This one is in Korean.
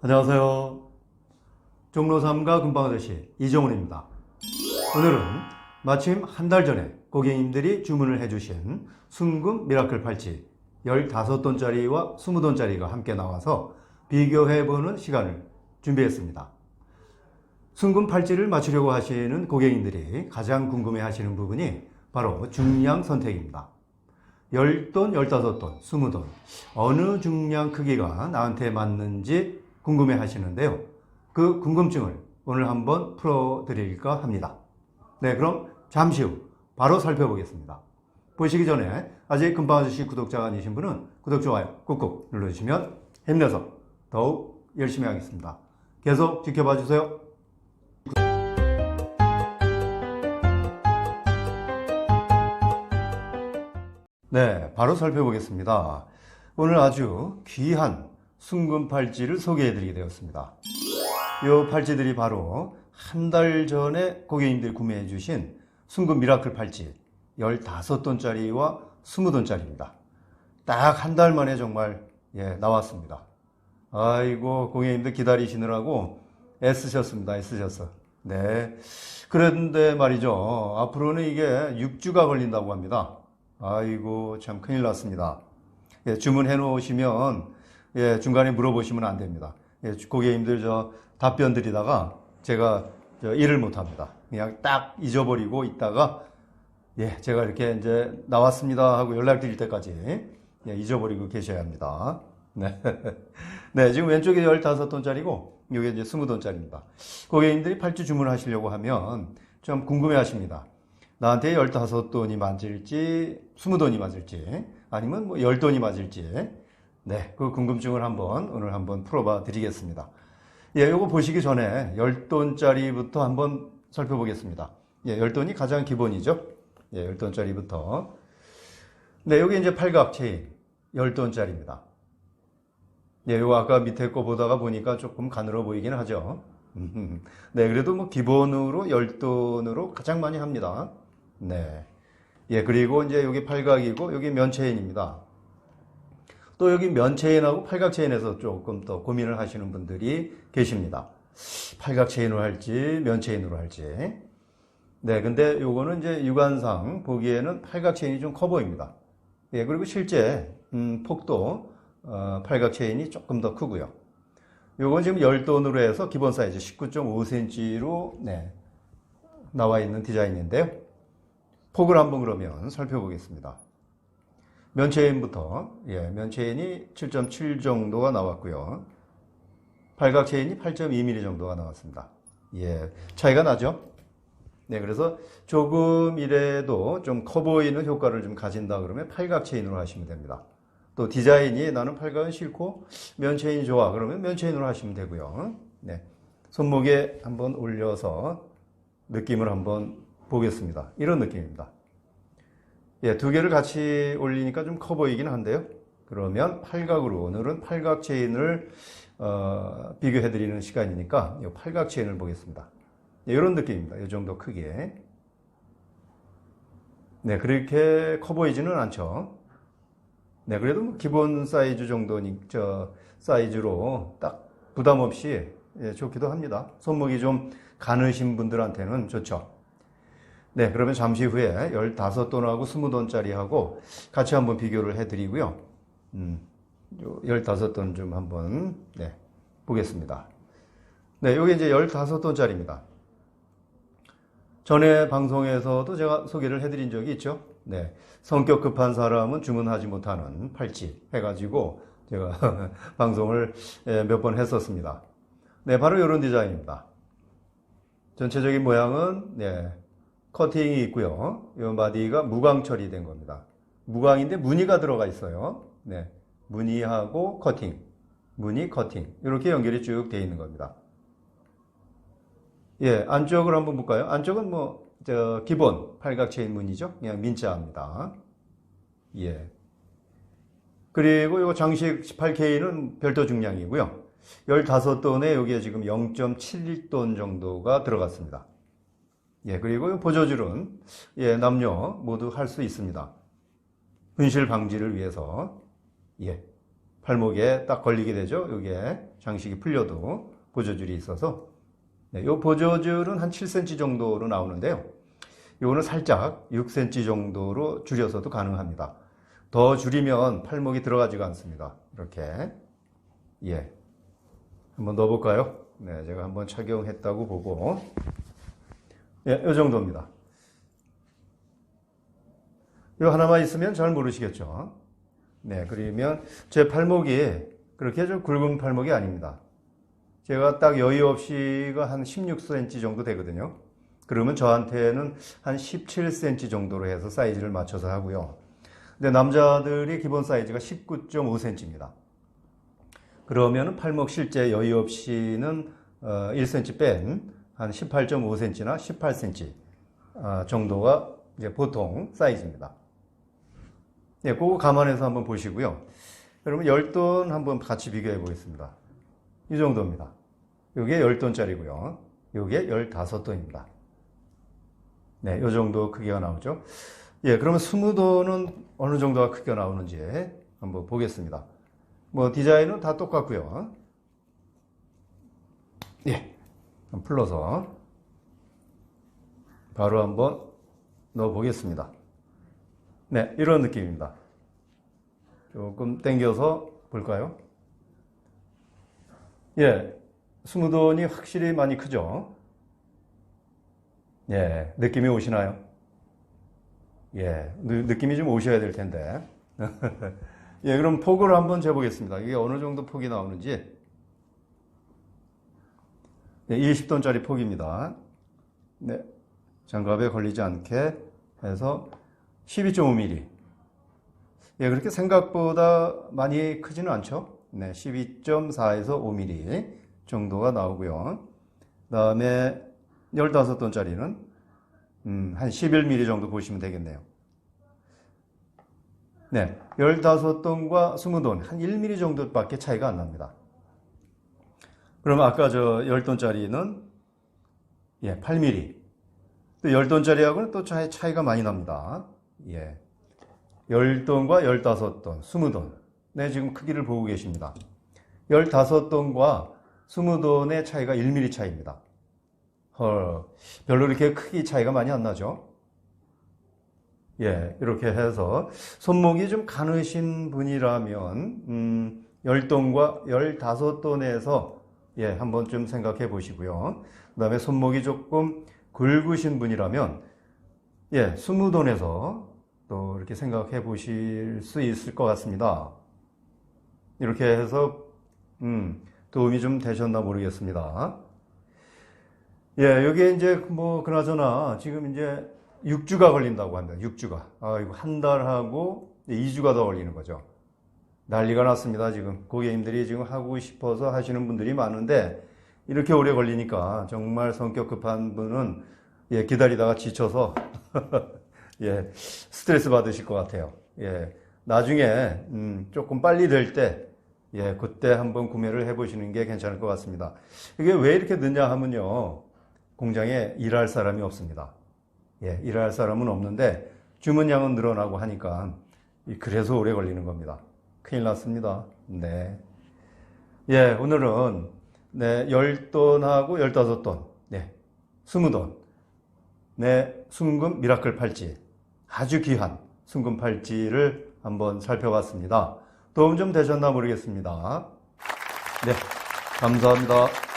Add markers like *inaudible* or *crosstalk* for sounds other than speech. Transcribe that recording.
안녕하세요. 종로 3가 금방아저씨 이정훈입니다. 오늘은 마침 한 달 전에 고객님들이 주문을 해주신 순금 미라클 팔찌 15돈짜리와 20돈짜리가 함께 나와서 비교해보는 시간을 준비했습니다. 순금 팔찌를 맞추려고 하시는 고객님들이 가장 궁금해 하시는 부분이 바로 중량 선택입니다. 10돈, 15돈, 20돈 어느 중량 크기가 나한테 맞는지 궁금해 하시는데요. 그 궁금증을 오늘 한번 풀어 드릴까 합니다. 네, 그럼 잠시 후 바로 살펴보겠습니다. 보시기 전에 아직 금방 아저씨 구독자가 아니신 분은 구독, 좋아요 꾹꾹 눌러주시면 힘내서 더욱 열심히 하겠습니다. 계속 지켜봐 주세요. 네, 바로 살펴보겠습니다. 오늘 아주 귀한 순금 팔찌를 소개해 드리게 되었습니다. 이 팔찌들이 바로 한 달 전에 고객님들이 구매해 주신 순금 미라클 팔찌 15돈짜리와 20돈짜리입니다. 딱 한 달 만에 정말 예, 나왔습니다. 아이고, 고객님들 기다리시느라고 애쓰셨습니다. 애쓰셨어. 네. 그런데 말이죠. 앞으로는 이게 6주가 걸린다고 합니다. 아이고, 참 큰일 났습니다. 예, 주문해 놓으시면, 예, 중간에 물어보시면 안 됩니다. 예, 고객님들 저 답변 드리다가 제가 저 일을 못 합니다. 그냥 딱 잊어버리고 있다가, 예, 제가 이렇게 이제 나왔습니다 하고 연락 드릴 때까지 예, 잊어버리고 계셔야 합니다. 네. *laughs* 네, 지금 왼쪽에 15돈짜리고, 이게 이제 20돈짜리입니다. 고객님들이 팔찌 주문하시려고 하면 좀 궁금해 하십니다. 나한테 15돈이 맞을지, 20돈이 맞을지, 아니면 뭐 10돈이 맞을지, 네, 그 궁금증을 한번, 오늘 한번 풀어봐 드리겠습니다. 예, 요거 보시기 전에 10돈짜리부터 한번 살펴보겠습니다. 예, 10돈이 가장 기본이죠. 예, 10돈짜리부터. 네, 여기 이제 팔각 체인 10돈짜리입니다. 네, 요 아까 밑에 거 보다가 보니까 조금 가늘어 보이긴 하죠. 네, 그래도 뭐 기본으로 10돈으로 가장 많이 합니다. 네. 예, 그리고 이제 여기 팔각이고 여기 면체인입니다. 또 여기 면 체인하고 팔각 체인에서 조금 더 고민을 하시는 분들이 계십니다. 팔각 체인으로 할지 면 체인으로 할지. 네, 근데 요거는 이제 육안상 보기에는 팔각 체인이 좀 커 보입니다. 예, 그리고 실제 음, 폭도 어, 팔각 체인이 조금 더 크고요. 요건 지금 10돈으로 해서 기본 사이즈 19.5cm로 네, 나와 있는 디자인인데요. 폭을 한번 그러면 살펴보겠습니다. 면체인부터 예, 면체인이 7.7 정도가 나왔고요. 팔각 체인이 8.2mm 정도가 나왔습니다. 예, 차이가 나죠? 네, 그래서 조금이라도 좀 커 보이는 효과를 좀 가진다 그러면 팔각 체인으로 하시면 됩니다. 또 디자인이 나는 팔각은 싫고 면체인 좋아 그러면 면체인으로 하시면 되고요. 네, 손목에 한번 올려서 느낌을 한번 보겠습니다. 이런 느낌입니다. 예, 두 개를 같이 올리니까 좀 커 보이긴 한데요. 그러면 팔각으로 오늘은 팔각 체인을 어, 비교해 드리는 시간이니까 이 팔각 체인을 보겠습니다. 네, 이런 느낌입니다. 이 정도 크기에. 네, 그렇게 커 보이지는 않죠. 네, 그래도 뭐 기본 사이즈 정도니 저 사이즈로 딱 부담 없이 예, 좋기도 합니다. 손목이 좀 가느신 분들한테는 좋죠. 네, 그러면 잠시 후에 15돈하고 20돈짜리하고 같이 한번 비교를 해드리고요. 음, 15돈 좀 한번, 네, 보겠습니다. 네, 여기 이제 15돈짜리입니다. 전에 방송에서도 제가 소개를 해드린 적이 있죠. 네, 성격 급한 사람은 주문하지 못하는 팔찌 해가지고 제가 *laughs* 방송을 예, 몇번 했었습니다. 네, 바로 이런 디자인입니다. 전체적인 모양은, 네, 커팅이 있고요. 이 마디가 무광 처리된 겁니다. 무광인데 무늬가 들어가 있어요. 네. 무늬하고 커팅. 무늬, 커팅. 이렇게 연결이 쭉 되어 있는 겁니다. 예, 안쪽을 한번 볼까요? 안쪽은 뭐, 저, 기본 팔각 체인 무늬죠? 그냥 민자입니다. 예. 그리고 이 장식 18K는 별도 중량이고요. 15돈에 여기에 지금 0.71돈 정도가 들어갔습니다. 예, 그리고 보조줄은 예, 남녀 모두 할 수 있습니다. 분실 방지를 위해서 예, 팔목에 딱 걸리게 되죠. 이게 장식이 풀려도 보조줄이 있어서 네, 이 보조줄은 한 7cm 정도로 나오는데요. 이거는 살짝 6cm 정도로 줄여서도 가능합니다. 더 줄이면 팔목이 들어가지가 않습니다. 이렇게 예 한번 넣어볼까요? 네, 제가 한번 착용했다고 보고 예, 이 정도입니다. 이 하나만 있으면 잘 모르시겠죠? 네, 그러면 제 팔목이 그렇게 좀 굵은 팔목이 아닙니다. 제가 딱 여유 없이가 한 16cm 정도 되거든요. 그러면 저한테는 한 17cm 정도로 해서 사이즈를 맞춰서 하고요. 근데 남자들이 기본 사이즈가 19.5cm입니다. 그러면 팔목 실제 여유 없이는 1cm 뺀 한 18.5cm나 18cm 아, 정도가 이제 보통 사이즈입니다. 예, 그거 감안해서 한번 보시고요. 그러면 10돈 한번 같이 비교해 보겠습니다. 이 정도입니다. 이게 10돈짜리고요. 이게 15돈입니다. 네, 이 정도 크기가 나오죠. 예, 그러면 20돈은 어느 정도가 크기가 나오는지 한번 보겠습니다. 뭐 디자인은 다 똑같고요. 예, 풀러서 바로 한번 넣어 보겠습니다. 네, 이런 느낌입니다. 조금 당겨서 볼까요? 예, 스무돈이 확실히 많이 크죠? 예, 느낌이 오시나요? 예, 느, 느낌이 좀 오셔야 될 텐데. *laughs* 예, 그럼 폭을 한번 재보겠습니다. 이게 어느 정도 폭이 나오는지. 네, 20돈짜리 폭입니다. 네, 장갑에 걸리지 않게 해서 12.5mm. 예, 그렇게 생각보다 많이 크지는 않죠. 네, 12.4에서 5mm 정도가 나오고요. 그 다음에 15돈짜리는 음, 한 11mm 정도 보시면 되겠네요. 네, 15돈과 20돈, 한 1mm 정도밖에 차이가 안 납니다. 그럼 아까 저 10돈짜리는 예, 8mm. 또 10돈짜리하고는 또 차이, 차이가 많이 납니다. 예. 10돈과 15돈, 20돈. 네, 지금 크기를 보고 계십니다. 15돈과 20돈의 차이가 1mm 차이입니다. 헐, 별로 이렇게 크기 차이가 많이 안 나죠? 예, 이렇게 해서 손목이 좀 가느신 분이라면, 음, 10돈과 15돈에서 예, 한번 좀 생각해 보시고요. 그 다음에 손목이 조금 굵으신 분이라면, 예, 20돈에서 또 이렇게 생각해 보실 수 있을 것 같습니다. 이렇게 해서, 음, 도움이 좀 되셨나 모르겠습니다. 예, 여기에 이제 뭐, 그나저나 지금 이제 6주가 걸린다고 합니다. 6주가. 아, 이거 한 달하고 2주가 더 걸리는 거죠. 난리가 났습니다. 지금 고객님들이 지금 하고 싶어서 하시는 분들이 많은데 이렇게 오래 걸리니까 정말 성격 급한 분은 예, 기다리다가 지쳐서 *laughs* 예, 스트레스 받으실 것 같아요. 예, 나중에 음, 조금 빨리 될 때 예, 그때 한번 구매를 해보시는 게 괜찮을 것 같습니다. 이게 왜 이렇게 늦냐 하면요, 공장에 일할 사람이 없습니다. 예, 일할 사람은 없는데 주문량은 늘어나고 하니까 그래서 오래 걸리는 겁니다. 큰일 났습니다. 네. 예, 오늘은 네, 10돈하고 15돈, 네, 20돈, 네, 순금 미라클 팔찌. 아주 귀한 순금 팔찌를 한번 살펴봤습니다. 도움 좀 되셨나 모르겠습니다. 네, 감사합니다.